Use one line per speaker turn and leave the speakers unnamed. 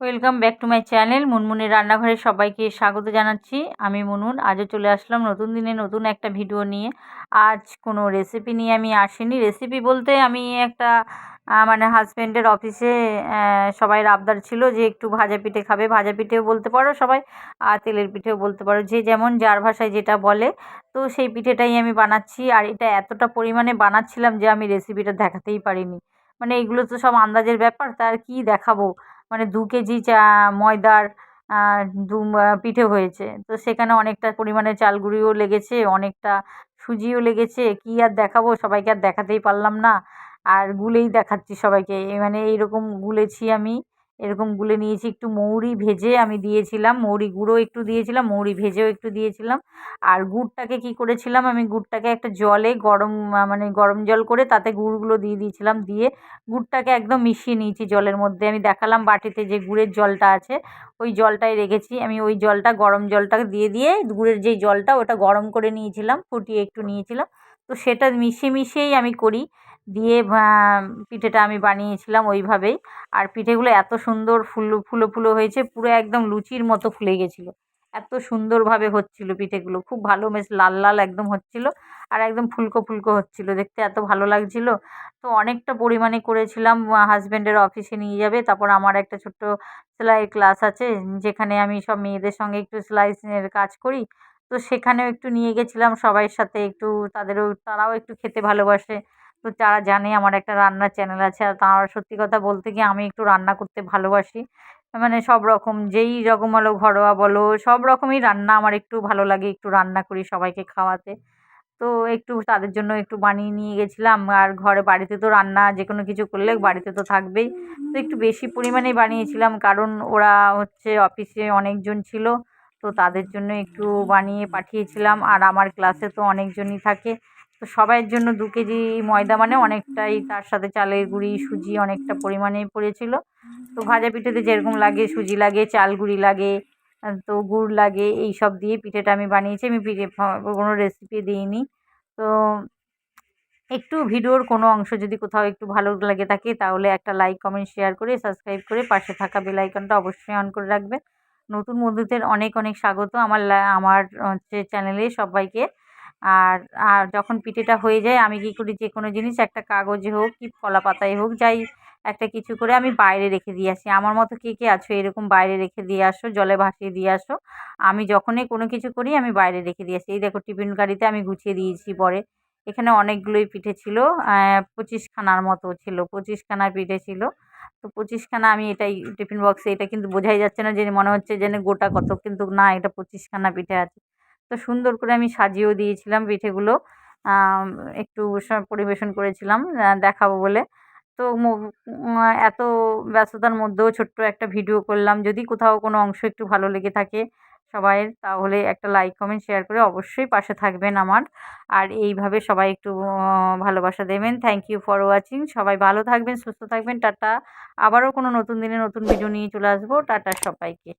Welcome back to my channel মুনমুনের রান্নাঘরে সবাইকে স্বাগত জানাচ্ছি। আমি মুনমুন। আজও চলে আসলাম নতুন দিনে নতুন একটা ভিডিও নিয়ে। আজ কোনো রেসিপি নিয়ে আমি আসিনি। রেসিপি বলতে আমি একটা মানে হাজব্যান্ডের অফিসে সবাই আবদার ছিল যে একটু ভাজা পিঠে খাবে। ভাজা পিঠেও বলতে পারো সবাই, আর তেলের পিঠেও বলতে পারো। যে যেমন যার ভাষায় যেটা বলে, তো সেই পিঠেটাই আমি বানাচ্ছি। আর এটা এতটা পরিমাণে বানাচ্ছিলাম যে আমি রেসিপিটা দেখাতেই পারিনি। মানে এগুলো তো সব আন্দাজের ব্যাপার তার কি দেখাবো? মানে দু কেজি চা, ময়দার দু পিঠে হয়েছে। তো সেখানে অনেকটা পরিমাণে চাল গুঁড়িও লেগেছে, অনেকটা সুজিও লেগেছে। কী আর দেখাবো? সবাইকে আর দেখাতেই পারলাম না। আর গুলেই দেখাচ্ছি সবাইকে। মানে এইরকম গুলেছি আমি। এরকম গুলে নিয়েছি, একটু মৌরি ভেজে আমি দিয়েছিলাম, মৌরি গুঁড়ো একটু দিয়েছিলাম, মৌরি ভেজেও একটু দিয়েছিলাম। আর গুড়টাকে কি করেছিলাম, আমি গুড়টাকে একটা জলে গরম মানে গরম জল করে তাতে গুড়গুলো দিয়ে দিয়েছিলাম, দিয়ে গুড়টাকে একদম মিশিয়ে নিয়েছি জলের মধ্যে। আমি দেখালাম বাটিতে যে গুড়ের জলটা আছে, ওই জলটাই রেখেছি। আমি ওই জলটা, গরম জলটাকে দিয়ে দিয়ে গুড়ের যেই জলটা, ওটা গরম করে নিয়েছিলাম, ফুটিয়ে একটু নিয়েছিলাম। তো সেটা মিশিয়ে মিশিয়েই আমি করি। দিয়ে পিঠেটা আমি বানিয়েছিলাম ওইভাবেই। আর পিঠেগুলো এত সুন্দর ফুল, ফুলো ফুলো হয়েছে, পুরো একদম লুচির মতো ফুলে গেছিল। এত সুন্দরভাবে হচ্ছিল পিঠেগুলো, খুব ভালো বেশ লাল লাল একদম হচ্ছিল আর একদম ফুলকো ফুলকো হচ্ছিল, দেখতে এত ভালো লাগছিল। তো অনেকটা পরিমাণে করেছিলাম হাজব্যান্ডের অফিসে নিয়ে যাবে, তারপর আমার একটা ছোট্ট সেলাইয়ের ক্লাস আছে, যেখানে আমি সব মেয়েদের সঙ্গে একটু সেলাইয়ের কাজ করি। তো সেখানেও একটু নিয়ে গেছিলাম সবাইয়ের সাথে একটু, তাদেরও, তারাও একটু খেতে ভালোবাসে। তো যারা জানে আমার একটা রান্নার চ্যানেল আছে, আর তার সত্যি কথা বলতে কি আমি একটু রান্না করতে ভালোবাসি। মানে সব রকম, যেই রকম বলো ঘরোয়া বলো, সব রকমই রান্না আমার একটু ভালো লাগে, একটু রান্না করি সবাইকে খাওয়াতে। তো একটু তাদের জন্য একটু বানিয়ে নিয়ে গেছিলাম, আর ঘরে বাড়িতে তো রান্না যে কোনো কিছু করলে বাড়িতে তো থাকবেই। তো একটু বেশি পরিমাণেই বানিয়েছিলাম, কারণ ওরা হচ্ছে অফিসে অনেকজন ছিল, তো তাদের জন্য একটু বানিয়ে পাঠিয়েছিলাম। আর আমার ক্লাসে তো অনেকজনই থাকে তো সবাইয়ের জন্য দু কেজি ময়দা মানে অনেকটাই তার সাথে চালের গুঁড়ি, সুজি অনেকটা পরিমাণেই পড়েছিল। তো ভাজা পিঠেতে যেরকম লাগে, সুজি লাগে, চাল গুঁড়ি লাগে তো গুড় লাগে, এই সব দিয়ে পিঠেটা আমি বানিয়েছি। আমি পিঠে কোনো রেসিপি দিইনি। তো একটু ভিডিওর কোনো অংশ যদি কোথাও একটু ভালো লাগে থাকে, তাহলে একটা লাইক কমেন্ট শেয়ার করে সাবস্ক্রাইব করে পাশে থাকা বেল আইকনটা অবশ্যই অন করে রাখবে নতুন বন্ধুদের অনেক অনেক স্বাগত। আমার আমার, হচ্ছে চ্যানেলে সবাইকে আর আর যখন পিঠেটা হয়ে যায়, আমি কী করি যে কোনো জিনিস, একটা কাগজে হোক কি কলা পাতায় হোক, যাই একটা কিছু করে আমি বাইরে রেখে দিয়ে আসি। আমার মতো কে কে আছো, এরকম বাইরে রেখে দিয়ে আসো, জলে ভাসিয়ে দিয়ে আসো। আমি যখনই কোনো কিছু করি, আমি বাইরে রেখে দিয়ে আসি। এই দেখো, টিফিন গাড়িতে আমি গুছিয়ে দিয়েছি পরে। এখানে অনেকগুলোই পিঠে ছিল পঁচিশখানার মতো ছিল পঁচিশখানার পিঠে ছিল। তো পঁচিশখানা আমি এটাই টিফিন বক্সে, এটা কিন্তু বোঝাই যাচ্ছে না যে মনে হচ্ছে যেন গোটা কত কিন্তু না, এটা পঁচিশখানা পিঠে আছে। তো সুন্দর করে আমি সাজিয়েও দিয়েছিলাম পিঠেগুলো। একটু পরিবেশন করেছিলাম দেখাবো বলে। তো এত ব্যস্ততার মধ্যেও ছোট্ট একটা ভিডিও করলাম। যদি কোথাও কোনো অংশ একটু ভালো লেগে থাকে সবাইয়ের, তাহলে একটা লাইক, কমেন্ট, শেয়ার করে অবশ্যই পাশে থাকবেন আমার। আর এইভাবে সবাই একটু ভালোবাসা দেবেন। থ্যাংক ইউ ফর ওয়াচিং সবাই ভালো থাকবেন, সুস্থ থাকবেন। টাটা। আবারও কোনো নতুন দিনে নতুন ভিডিও নিয়ে চলে আসব। টাটা সবাইকে।